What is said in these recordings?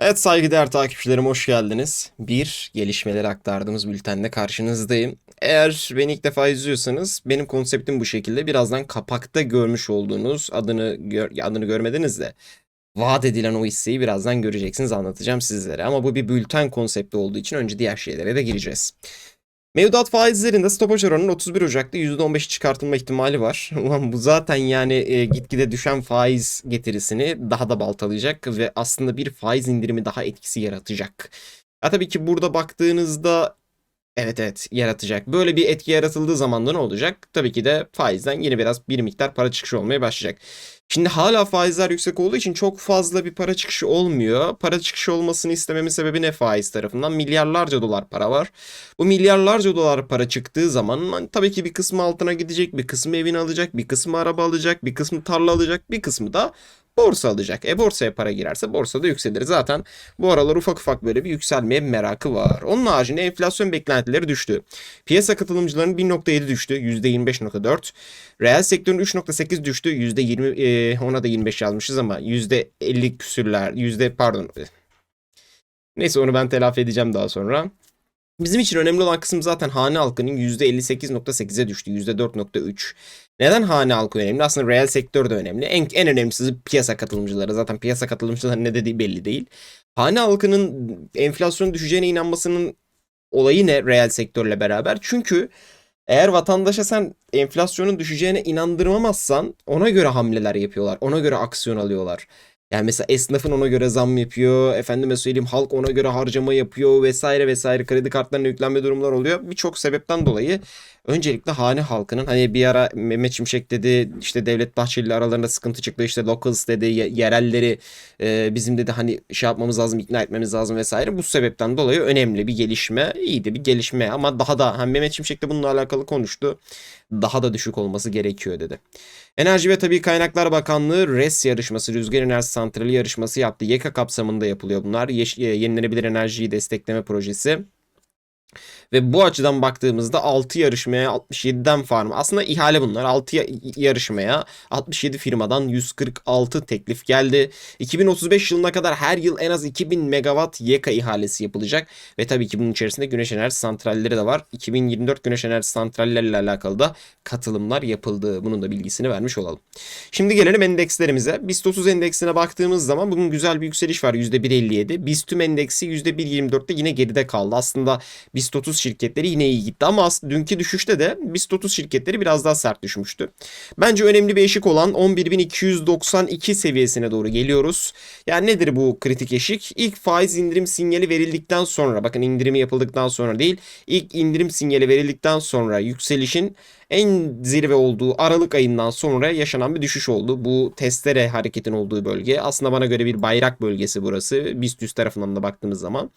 Evet saygıdeğer takipçilerim hoş geldiniz. Bir gelişmeleri aktardığımız bültenle karşınızdayım. Eğer beni ilk defa izliyorsanız benim konseptim bu şekilde. Birazdan kapakta görmüş olduğunuz adını gör, adını görmediniz de vaat edilen o hisseyi birazdan göreceksiniz anlatacağım sizlere. Ama bu bir bülten konsepti olduğu için önce diğer şeylere de gireceğiz. Mevduat faizlerinde stopaj oranının 31 Ocak'ta %15 çıkartılma ihtimali var. Ulan bu zaten yani e, gitgide düşen faiz getirisini daha da baltalayacak ve aslında bir faiz indirimi daha etkisi yaratacak. Ya tabii ki burada baktığınızda evet evet yaratacak. Böyle bir etki yaratıldığı zaman da ne olacak? Tabii ki de faizden yine biraz bir miktar para çıkışı olmaya başlayacak. Şimdi hala faizler yüksek olduğu için çok fazla bir para çıkışı olmuyor. Para çıkışı olmasını istememin sebebi ne faiz tarafından? Milyarlarca dolar para var. Bu milyarlarca dolar para çıktığı zaman hani tabii ki bir kısmı altına gidecek, bir kısmı evini alacak, bir kısmı araba alacak, bir kısmı tarla alacak, bir kısmı da borsa alacak. E borsaya para girerse borsada yükselir. Zaten bu aralar ufak ufak böyle bir yükselmeye merakı var. Onun haricinde enflasyon beklentileri düştü. Piyasa katılımcılarının 1.7 düştü. %25.4. Reel sektörün 3.8 düştü. %20 e, ona da 25 yazmışız ama %50 küsürler. Yüzde pardon. Neyse onu ben telafi edeceğim daha sonra. Bizim için önemli olan kısım zaten hane halkının %58.8'e düştü. %4.3. Neden hane halkı önemli? Aslında reel sektör de önemli. En, en önemlisi piyasa katılımcıları. Zaten piyasa katılımcıları ne dediği belli değil. Hane halkının enflasyon düşeceğine inanmasının olayı ne reel sektörle beraber? Çünkü eğer vatandaşa sen enflasyonun düşeceğine inandırmamazsan ona göre hamleler yapıyorlar. Ona göre aksiyon alıyorlar. Yani mesela esnafın ona göre zam yapıyor. Efendime söyleyeyim halk ona göre harcama yapıyor vesaire vesaire. Kredi kartlarına yüklenme durumlar oluyor. Birçok sebepten dolayı öncelikle hane halkının hani bir ara Mehmet Şimşek dedi işte Devlet Bahçeli aralarında sıkıntı çıktı işte locals dedi ye- yerelleri e, bizim dedi hani şey yapmamız lazım ikna etmemiz lazım vesaire. Bu sebepten dolayı önemli bir gelişme iyiydi bir gelişme ama daha da hani Mehmet Şimşek de bununla alakalı konuştu. Daha da düşük olması gerekiyor dedi. Enerji ve Tabii Kaynaklar Bakanlığı RES yarışması, Rüzgar Enerji Santrali yarışması yaptı. YEKA kapsamında yapılıyor bunlar. Yeş- e, Yenilenebilir Enerjiyi Destekleme Projesi. Ve bu açıdan baktığımızda 6 yarışmaya 67'den farm. Aslında ihale bunlar. 6 ya- yarışmaya 67 firmadan 146 teklif geldi. 2035 yılına kadar her yıl en az 2000 megawatt YEKA ihalesi yapılacak. Ve tabii ki bunun içerisinde güneş enerji santralleri de var. 2024 güneş enerji santralleriyle alakalı da katılımlar yapıldı. Bunun da bilgisini vermiş olalım. Şimdi gelelim endekslerimize. BIST 30 endeksine baktığımız zaman bugün güzel bir yükseliş var %1.57. BIST tüm endeksi %1.24'te yine geride kaldı. Aslında BIST 30 şirketleri yine iyi gitti ama aslında dünkü düşüşte de BIST 30 şirketleri biraz daha sert düşmüştü. Bence önemli bir eşik olan 11.292 seviyesine doğru geliyoruz. Yani nedir bu kritik eşik? İlk faiz indirim sinyali verildikten sonra bakın indirimi yapıldıktan sonra değil ilk indirim sinyali verildikten sonra yükselişin en zirve olduğu Aralık ayından sonra yaşanan bir düşüş oldu. Bu testere hareketin olduğu bölge. Aslında bana göre bir bayrak bölgesi burası. BIST 100 tarafından da baktığımız zaman.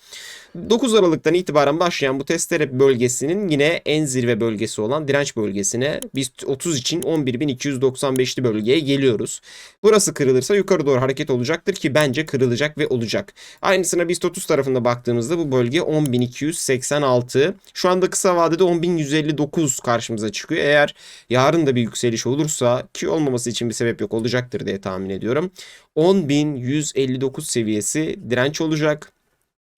9 Aralık'tan itibaren başlayan bu testere bölgesinin yine en zirve bölgesi olan direnç bölgesine BIST 30 için 11.295'li bölgeye geliyoruz. Burası kırılırsa yukarı doğru hareket olacaktır ki bence kırılacak ve olacak. Aynısına BIST 30 tarafında baktığımızda bu bölge 10.286. Şu anda kısa vadede 10.159 karşımıza çıkıyor. Eğer yarın da bir yükseliş olursa ki olmaması için bir sebep yok olacaktır diye tahmin ediyorum. 10.159 seviyesi direnç olacak.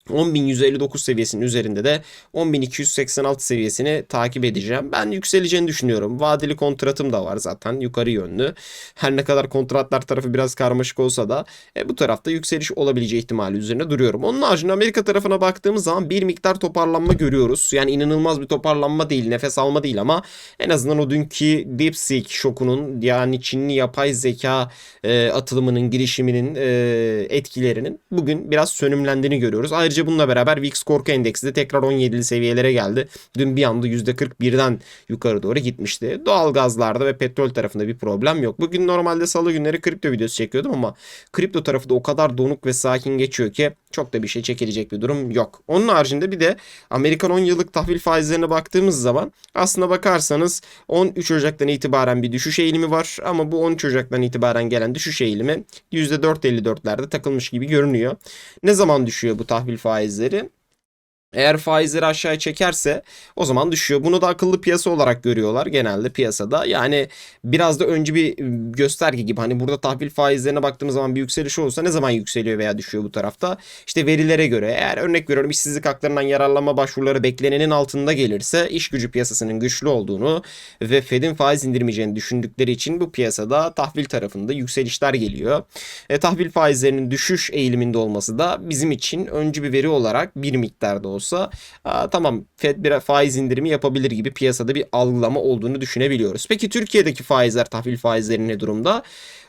10.159 seviyesinin üzerinde de 10.286 seviyesini takip edeceğim. Ben yükseleceğini düşünüyorum. Vadeli kontratım da var zaten yukarı yönlü. Her ne kadar kontratlar tarafı biraz karmaşık olsa da e, bu tarafta yükseliş olabileceği ihtimali üzerine duruyorum. Onun haricinde Amerika tarafına baktığımız zaman bir miktar toparlanma görüyoruz. Yani inanılmaz bir toparlanma değil, nefes alma değil ama en azından o dünkü DeepSeek şokunun yani Çinli yapay zeka e, atılımının, girişiminin e, etkilerinin bugün biraz sönümlendiğini görüyoruz. Ayrıca bununla beraber VIX korku endeksi de tekrar 17'li seviyelere geldi. Dün bir anda %41'den yukarı doğru gitmişti. Doğal gazlarda ve petrol tarafında bir problem yok. Bugün normalde salı günleri kripto videosu çekiyordum ama kripto tarafı da o kadar donuk ve sakin geçiyor ki çok da bir şey çekilecek bir durum yok. Onun haricinde bir de Amerikan 10 yıllık tahvil faizlerine baktığımız zaman aslına bakarsanız 13 Ocak'tan itibaren bir düşüş eğilimi var ama bu 13 Ocak'tan itibaren gelen düşüş eğilimi %4.54'lerde takılmış gibi görünüyor. Ne zaman düşüyor bu tahvil faizleri? Eğer faizleri aşağıya çekerse o zaman düşüyor. Bunu da akıllı piyasa olarak görüyorlar genelde piyasada. Yani biraz da önce bir gösterge gibi. Hani burada tahvil faizlerine baktığımız zaman bir yükseliş olursa ne zaman yükseliyor veya düşüyor bu tarafta? İşte verilere göre eğer örnek veriyorum işsizlik haklarından yararlanma başvuruları beklenenin altında gelirse iş gücü piyasasının güçlü olduğunu ve Fed'in faiz indirmeyeceğini düşündükleri için bu piyasada tahvil tarafında yükselişler geliyor. E, tahvil faizlerinin düşüş eğiliminde olması da bizim için öncü bir veri olarak bir miktarda olsa aa, tamam Fed bir faiz indirimi yapabilir gibi piyasada bir algılama olduğunu düşünebiliyoruz. Peki Türkiye'deki faizler, tahvil faizleri ne durumda?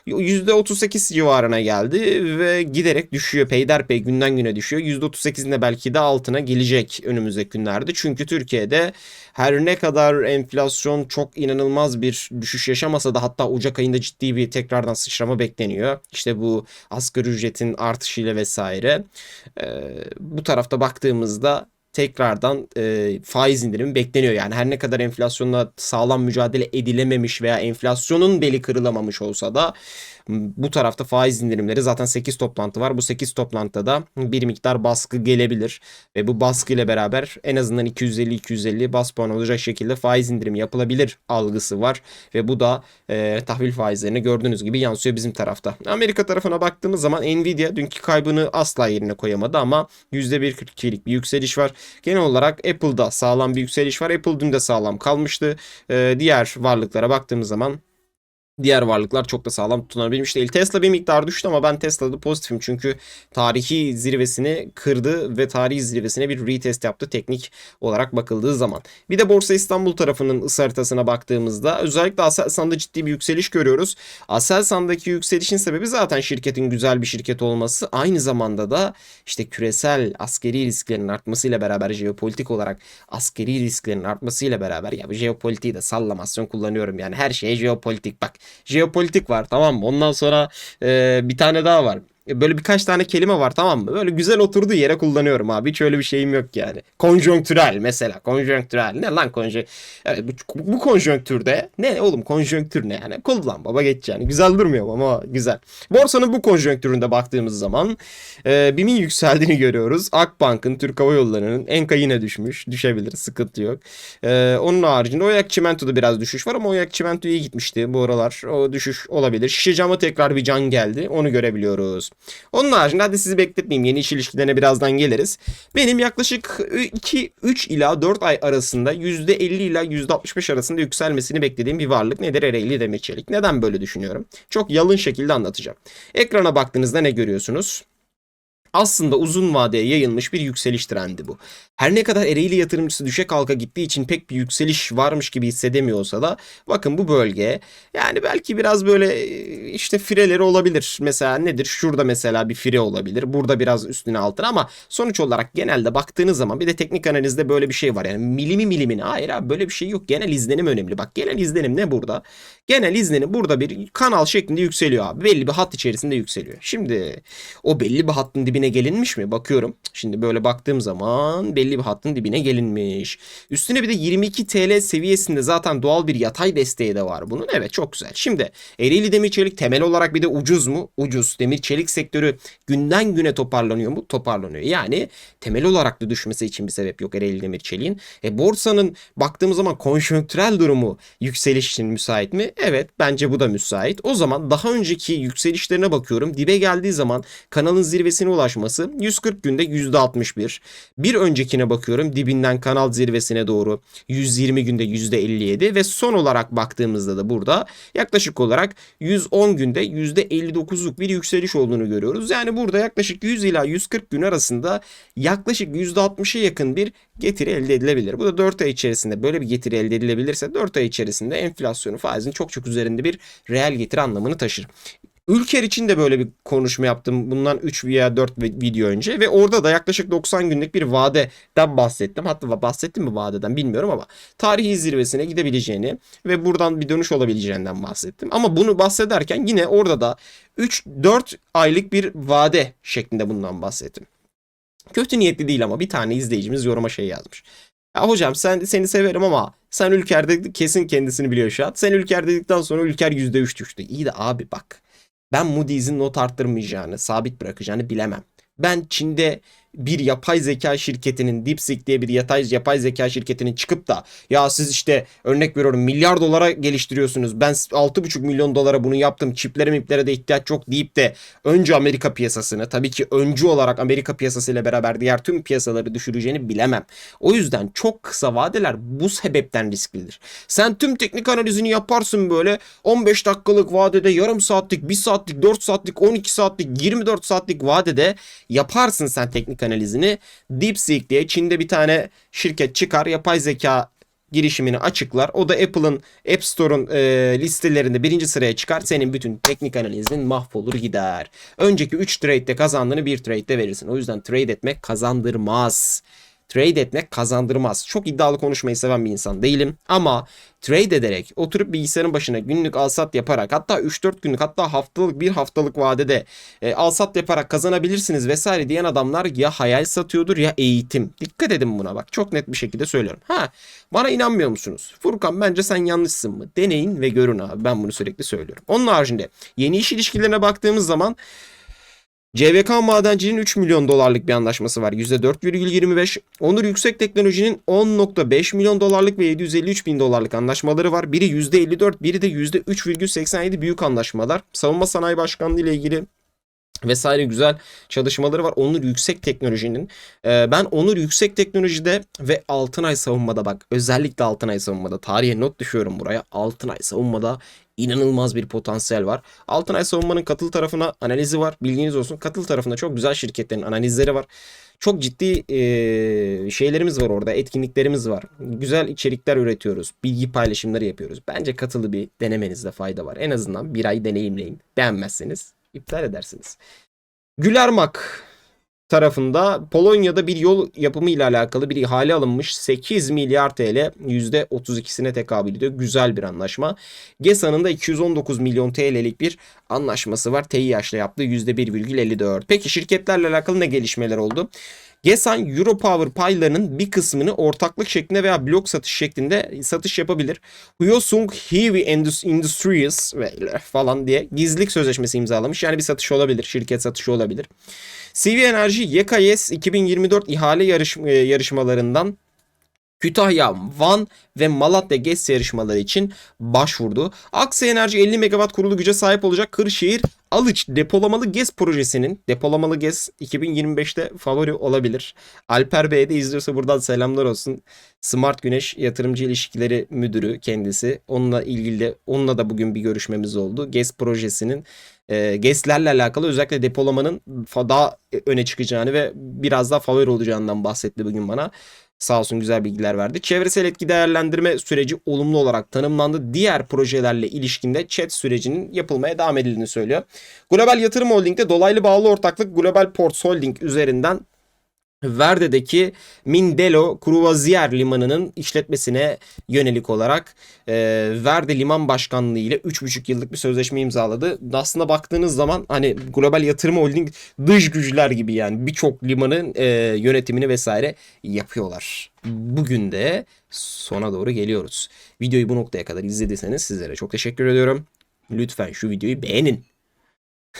%38 civarına geldi ve giderek düşüyor. Peyderpey günden güne düşüyor. %38'in de belki de altına gelecek önümüzdeki günlerde. Çünkü Türkiye'de her ne kadar enflasyon çok inanılmaz bir düşüş yaşamasa da hatta Ocak ayında ciddi bir tekrardan sıçrama bekleniyor. İşte bu asgari ücretin artışıyla vesaire. Ee, bu tarafta baktığımızda tekrardan e, faiz indirimi bekleniyor. Yani her ne kadar enflasyonla sağlam mücadele edilememiş veya enflasyonun beli kırılamamış olsa da bu tarafta faiz indirimleri zaten 8 toplantı var. Bu 8 toplantıda da bir miktar baskı gelebilir ve bu baskı ile beraber en azından 250-250 bas puan olacak şekilde faiz indirimi yapılabilir algısı var ve bu da e, tahvil faizlerine gördüğünüz gibi yansıyor bizim tarafta. Amerika tarafına baktığımız zaman Nvidia dünkü kaybını asla yerine koyamadı ama %1.42'lik bir yükseliş var. Genel olarak Apple'da sağlam bir yükseliş var. Apple dün de sağlam kalmıştı. E, diğer varlıklara baktığımız zaman Diğer varlıklar çok da sağlam tutunabilmiş değil. Tesla bir miktar düştü ama ben Tesla'da pozitifim. Çünkü tarihi zirvesini kırdı ve tarihi zirvesine bir retest yaptı teknik olarak bakıldığı zaman. Bir de Borsa İstanbul tarafının ısı haritasına baktığımızda özellikle Aselsan'da ciddi bir yükseliş görüyoruz. Aselsan'daki yükselişin sebebi zaten şirketin güzel bir şirket olması. Aynı zamanda da işte küresel askeri risklerin artmasıyla beraber jeopolitik olarak askeri risklerin artmasıyla beraber ya bu jeopolitiği de sallamasyon kullanıyorum yani her şeye jeopolitik bak jeopolitik var tamam mı? Ondan sonra e, bir tane daha var. E, böyle birkaç tane kelime var tamam mı? Böyle güzel oturduğu yere kullanıyorum abi. Hiç öyle bir şeyim yok yani. Konjonktürel mesela. Konjonktürel. Ne lan konjonktür? Evet, bu, bu konjonktürde ne oğlum konjonktür ne yani? Kullan baba geç yani. Güzel durmuyor ama güzel. Borsanın bu konjonktüründe baktığımız zaman e, BİM'in yükseldiğini görüyoruz. Akbank'ın, Türk Hava Yolları'nın Enka yine düşmüş. Düşebilir. Sıkıntı yok. E, onun haricinde Oyak Çimento'da biraz düşüş var ama Oyak Çimento iyi gitmişti bu aralar. O düşüş olabilir. Şişe cama tekrar bir can geldi. Onu görebiliyoruz. Onun haricinde hadi sizi bekletmeyeyim. Yeni iş ilişkilerine birazdan geliriz. Benim yaklaşık 2-3 ila 4 ay arasında %50 ila %65 arasında yükselmesini beklediğim bir varlık nedir? Ereğli Demir Çelik. Neden böyle düşünüyorum? Çok yalın şekilde anlatacağım. Ekrana baktığınızda ne görüyorsunuz? Aslında uzun vadeye yayılmış bir yükseliş trendi bu. Her ne kadar Ereğli yatırımcısı düşe kalka gittiği için pek bir yükseliş varmış gibi hissedemiyorsa da bakın bu bölge yani belki biraz böyle işte fireleri olabilir. Mesela nedir? Şurada mesela bir fire olabilir. Burada biraz üstüne altına ama sonuç olarak genelde baktığınız zaman bir de teknik analizde böyle bir şey var. Yani milimi milimine hayır abi böyle bir şey yok. Genel izlenim önemli. Bak genel izlenim ne burada? Genel izlenim burada bir kanal şeklinde yükseliyor abi. Belli bir hat içerisinde yükseliyor. Şimdi o belli bir hattın dibine gelinmiş mi? Bakıyorum. Şimdi böyle baktığım zaman belli bir hattın dibine gelinmiş. Üstüne bir de 22 TL seviyesinde zaten doğal bir yatay desteği de var bunun. Evet çok güzel. Şimdi Ereğli Demir Çelik temel olarak bir de ucuz mu? Ucuz. Demir çelik sektörü günden güne toparlanıyor mu? Toparlanıyor. Yani temel olarak da düşmesi için bir sebep yok Ereğli Demir Çelik'in. E borsanın baktığımız zaman konjonktürel durumu yükseliş için müsait mi? Evet bence bu da müsait. O zaman daha önceki yükselişlerine bakıyorum. Dibe geldiği zaman kanalın zirvesine ulaşması 140 günde %61. Bir öncekine bakıyorum dibinden kanal zirvesine doğru 120 günde %57 ve son olarak baktığımızda da burada yaklaşık olarak 110 günde %59'luk bir yükseliş olduğunu görüyoruz. Yani burada yaklaşık 100 ila 140 gün arasında yaklaşık %60'a yakın bir getiri elde edilebilir. Bu da 4 ay içerisinde böyle bir getiri elde edilebilirse 4 ay içerisinde enflasyonu faizin çok çok üzerinde bir reel getiri anlamını taşır. Ülker için de böyle bir konuşma yaptım bundan 3 veya 4 video önce ve orada da yaklaşık 90 günlük bir vadeden bahsettim. Hatta bahsettim mi vadeden bilmiyorum ama tarihi zirvesine gidebileceğini ve buradan bir dönüş olabileceğinden bahsettim. Ama bunu bahsederken yine orada da 3-4 aylık bir vade şeklinde bundan bahsettim. Kötü niyetli değil ama bir tane izleyicimiz yoruma şey yazmış. Ya hocam sen seni severim ama sen Ülker'de kesin kendisini biliyor şu an. Sen Ülker dedikten sonra Ülker %3 düştü. İyi de abi bak ben Moody's'in not arttırmayacağını, sabit bırakacağını bilemem. Ben Çin'de bir yapay zeka şirketinin DeepSeek diye bir yatay, yapay zeka şirketinin çıkıp da ya siz işte örnek veriyorum milyar dolara geliştiriyorsunuz. Ben 6,5 milyon dolara bunu yaptım. Çiplere miplere de ihtiyaç yok deyip de önce Amerika piyasasını tabii ki öncü olarak Amerika piyasasıyla beraber diğer tüm piyasaları düşüreceğini bilemem. O yüzden çok kısa vadeler bu sebepten risklidir. Sen tüm teknik analizini yaparsın böyle 15 dakikalık vadede yarım saatlik, 1 saatlik, 4 saatlik, 12 saatlik, 24 saatlik vadede yaparsın sen teknik analizini. DeepSeek diye Çin'de bir tane şirket çıkar yapay zeka girişimini açıklar. O da Apple'ın App Store'un e, listelerinde birinci sıraya çıkar. Senin bütün teknik analizin mahvolur gider. Önceki 3 trade'de kazandığını bir trade'de verirsin. O yüzden trade etmek kazandırmaz. Trade etmek kazandırmaz. Çok iddialı konuşmayı seven bir insan değilim. Ama trade ederek oturup bilgisayarın başına günlük alsat yaparak hatta 3-4 günlük hatta haftalık bir haftalık vadede e, alsat yaparak kazanabilirsiniz vesaire diyen adamlar ya hayal satıyordur ya eğitim. Dikkat edin buna bak çok net bir şekilde söylüyorum. Ha bana inanmıyor musunuz? Furkan bence sen yanlışsın mı? Deneyin ve görün abi ben bunu sürekli söylüyorum. Onun haricinde yeni iş ilişkilerine baktığımız zaman CVK Madenci'nin 3 milyon dolarlık bir anlaşması var. %4,25. Onur Yüksek Teknoloji'nin 10.5 milyon dolarlık ve 753 bin dolarlık anlaşmaları var. Biri %54, biri de %3,87 büyük anlaşmalar. Savunma Sanayi Başkanlığı ile ilgili vesaire güzel çalışmaları var. Onur Yüksek Teknoloji'nin. Ee, ben Onur Yüksek Teknoloji'de ve Altınay Savunma'da bak özellikle Altınay Savunma'da tarihe not düşüyorum buraya. Altınay Savunma'da inanılmaz bir potansiyel var. Altınay Savunma'nın katıl tarafına analizi var. Bilginiz olsun. Katıl tarafında çok güzel şirketlerin analizleri var. Çok ciddi e, şeylerimiz var orada. Etkinliklerimiz var. Güzel içerikler üretiyoruz. Bilgi paylaşımları yapıyoruz. Bence katılı bir denemenizde fayda var. En azından bir ay deneyimleyin. Beğenmezseniz iptal edersiniz. Gülermak tarafında Polonya'da bir yol yapımı ile alakalı bir ihale alınmış 8 milyar TL %32'sine tekabül ediyor. Güzel bir anlaşma. GESA'nın da 219 milyon TL'lik bir anlaşması var. TİH'le yaptığı %1,54. Peki şirketlerle alakalı ne gelişmeler oldu? Gesan Europower paylarının bir kısmını ortaklık şeklinde veya blok satış şeklinde satış yapabilir. Hyosung Heavy Industries falan diye gizlilik sözleşmesi imzalamış. Yani bir satış olabilir, şirket satışı olabilir. CV Enerji YKS 2024 ihale yarış, e, yarışmalarından Kütahya, Van ve Malatya GES yarışmaları için başvurdu. Aksa Enerji 50 MW kurulu güce sahip olacak Kırşehir Alıç depolamalı GES projesinin depolamalı GES 2025'te favori olabilir. Alper Bey de izliyorsa buradan selamlar olsun. Smart Güneş Yatırımcı İlişkileri Müdürü kendisi. Onunla ilgili de onunla da bugün bir görüşmemiz oldu. GES projesinin e, GES'lerle alakalı özellikle depolamanın daha öne çıkacağını ve biraz daha favori olacağından bahsetti bugün bana. Sağ olsun güzel bilgiler verdi. Çevresel etki değerlendirme süreci olumlu olarak tanımlandı. Diğer projelerle ilişkinde chat sürecinin yapılmaya devam edildiğini söylüyor. Global Yatırım Holding'de dolaylı bağlı ortaklık Global Ports Holding üzerinden Verde'deki Mindelo Cruvazier Limanı'nın işletmesine yönelik olarak e, Verde Liman Başkanlığı ile 3,5 yıllık bir sözleşme imzaladı. Aslında baktığınız zaman hani Global Yatırım Holding dış güçler gibi yani birçok limanın e, yönetimini vesaire yapıyorlar. Bugün de sona doğru geliyoruz. Videoyu bu noktaya kadar izlediyseniz sizlere çok teşekkür ediyorum. Lütfen şu videoyu beğenin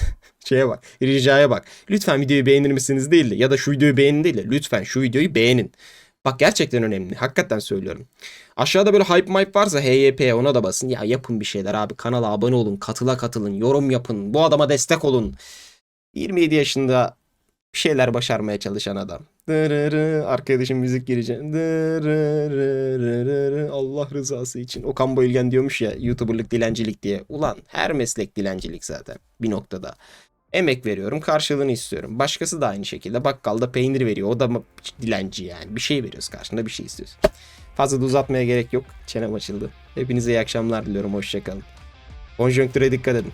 şeye bak. Ricaya bak. Lütfen videoyu beğenir misiniz değil de ya da şu videoyu beğenin değil de lütfen şu videoyu beğenin. Bak gerçekten önemli. Hakikaten söylüyorum. Aşağıda böyle hype mype varsa HYP ona da basın. Ya yapın bir şeyler abi. Kanala abone olun. Katıla katılın. Yorum yapın. Bu adama destek olun. 27 yaşında bir şeyler başarmaya çalışan adam. Dırırı, arkadaşım müzik girecek. Dırırı, Allah rızası için. Okan Bayülgen diyormuş ya YouTuber'lık dilencilik diye. Ulan her meslek dilencilik zaten bir noktada. Emek veriyorum karşılığını istiyorum. Başkası da aynı şekilde bakkalda peynir veriyor. O da mı dilenci yani. Bir şey veriyoruz karşında bir şey istiyorsun. Fazla da uzatmaya gerek yok. Çenem açıldı. Hepinize iyi akşamlar diliyorum. Hoşçakalın. Konjonktüre dikkat edin.